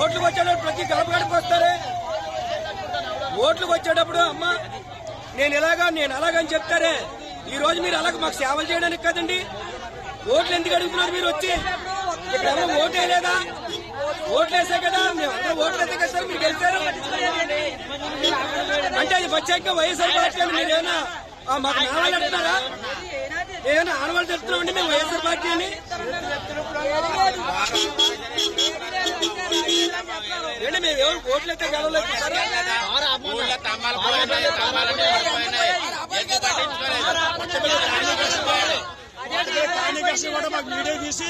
ఓట్లు వచ్చేటప్పుడు ప్రతి గడప గడప వస్తారే. ఓట్లు వచ్చేటప్పుడు అమ్మ నేను ఇలాగా నేను అలాగని చెప్తారే. ఈ రోజు మీరు అలాగ మాకు సేవలు చేయడానికి కదండి. ఓట్లు ఎందుకు అడుగుతున్నారు మీరు వచ్చి? ఇక్కడ ఓటే లేదా ఓట్లు వేసే కదా మేము అందరూ ఓట్లు వేసే కదా సార్ మీరు గెలిచారు. అంటే అది వచ్చాక వైఎస్ఆర్ పార్టీ మీరు ఏమైనా మాకు నావాళ్ళు అంటున్నారా? ఏమైనా ఆడవాళ్ళు చెప్తున్నామండి మేము వైఎస్ఆర్ పార్టీ అని ఏంటి మేము ఎవరు ఓట్లు అయితే గెలవలేదు కూడా మాకు తీసి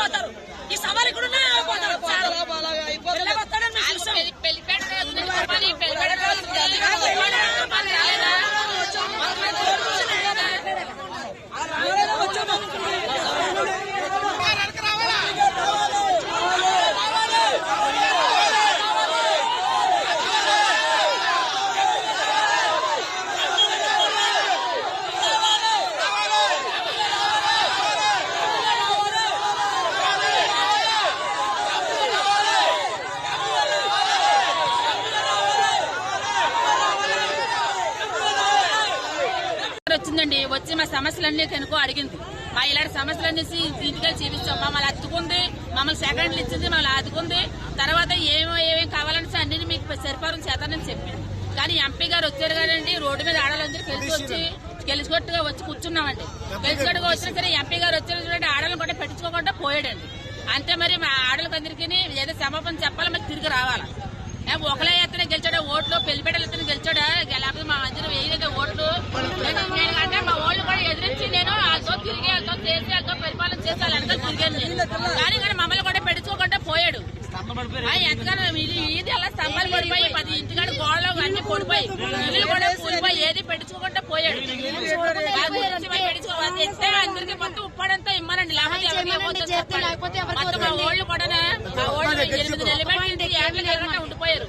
జనాన్ని వచ్చి మా సమస్యలన్నీ కనుకో అడిగింది. మా ఇలాంటి సమస్యలన్నీ ఇంటికి చూపించాం మమ్మల్ని అత్తుకుంది మమ్మల్ని సెకండ్లు ఇచ్చింది మమ్మల్ని ఆదుకుంది. తర్వాత ఏమో ఏమేం కావాలంటే అన్ని మీకు సరిపారం చేతానని చెప్పింది. కానీ ఎంపీ గారు వచ్చారు కదండి రోడ్డు మీద ఆడాలందరూ కలిసి వచ్చి గెలిచిగొట్టుగా వచ్చి కూర్చున్నామండి. గెలిచినట్టుగా వచ్చినా సరే ఎంపీ గారు వచ్చారు చూడండి ఆడలను కూడా పెట్టించుకోకుండా పోయాడండి. అంతే మరి మా ఆడలకు అందరికీ ఏదో సమాపం చెప్పాలి మరి తిరిగి రావాలా. ఒకలే ఎత్తనే గెలిచాడా ఓట్లో పెళ్ళిపెట్టలు ఎత్తనే గెలిచాడా లేకపోతే మా మధ్యన వేయలేదు ఓట్లు నేను నేను అంటే మా ఓళ్ళు కూడా ఎదిరించి నేను వాళ్ళతో తిరిగి వాళ్ళతో చేసి వాళ్ళతో పరిపాలన చేసి వాళ్ళంతా తిరిగాను నేను. కానీ కానీ మమ్మల్ని కూడా పెట్టుకోకుండా పోయాడు. ఆ, ఎంతగానో ఇది ఇది అలా స్తంభాలు పడిపోయి పది ఇంటికాడ గోడలు అన్ని పడిపోయి ఇల్లు కూడా కూలిపోయి ఏది పెట్టుకోకుండా పోయాడు. పెట్టుకోవాలి ఇస్తే అందరికి మొత్తం ఉప్పాడంతా ఇమ్మనండి. లేకపోతే మా ఓళ్ళు కూడా మా ఓళ్ళు ఎనిమిది నెలలు పెట్టి ఎరగంట ఉండిపోయారు.